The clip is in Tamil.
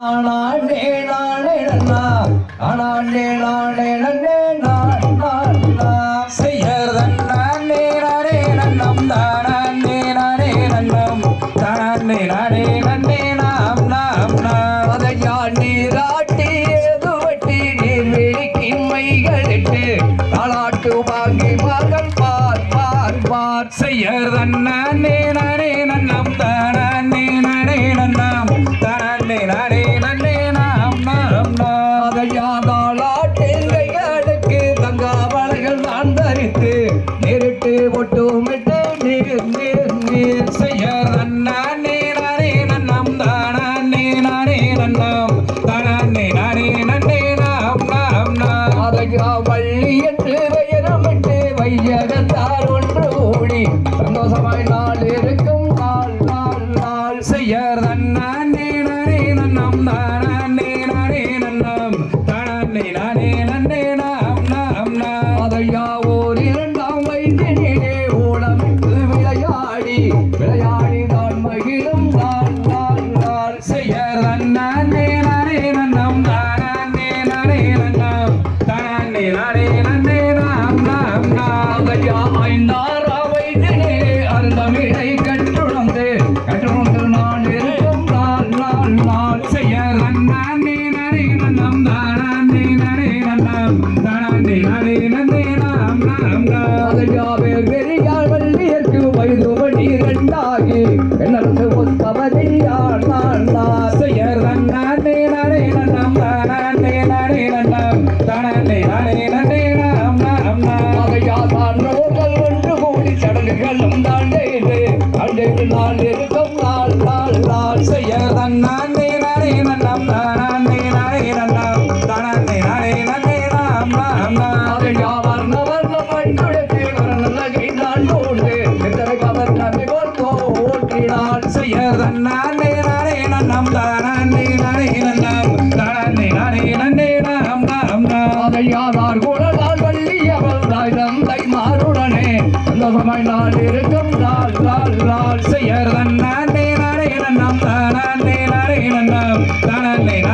நானே நானே நன்னா நானே நானே நன்னே நான் நான் நேரிட்டு விளையாடி விளையாடி தான் மகிழும் நாள் நாள் நாள் செய்யறதன் நானே நானே நன்னம் தானே நானே நன்னம் தானே நானே நன்னே நாம் நாம் நாம் அதையா ஐந்தாறாம் வயதினிலே அருந்தமிழை கற்றுணர்ந்து கற்றுணர்ந்து நான் இருக்கும் நாள் நாள் நாள் செய்யறதன் நானே நானே நன்னம் தானே நானே நன்னம் தானே நானே நன்னே நாம் நாம் நாம் அதையாவே பெரியார் மணி இரண்டாகி என்னது ஒத்தவதியார் நான் நான் செய்யறதன் நானே நானே நன்னம் தானே நானே நன்னம் தானே நானே நன்னே நாம் நாம் நாம் அதையா தான் நோக்கல் ஒன்று கூடி சடங்குகளும் இருக்கும் நாள் நாள் நாள் செய்யறதன் நானே நானே நன்னம் தானே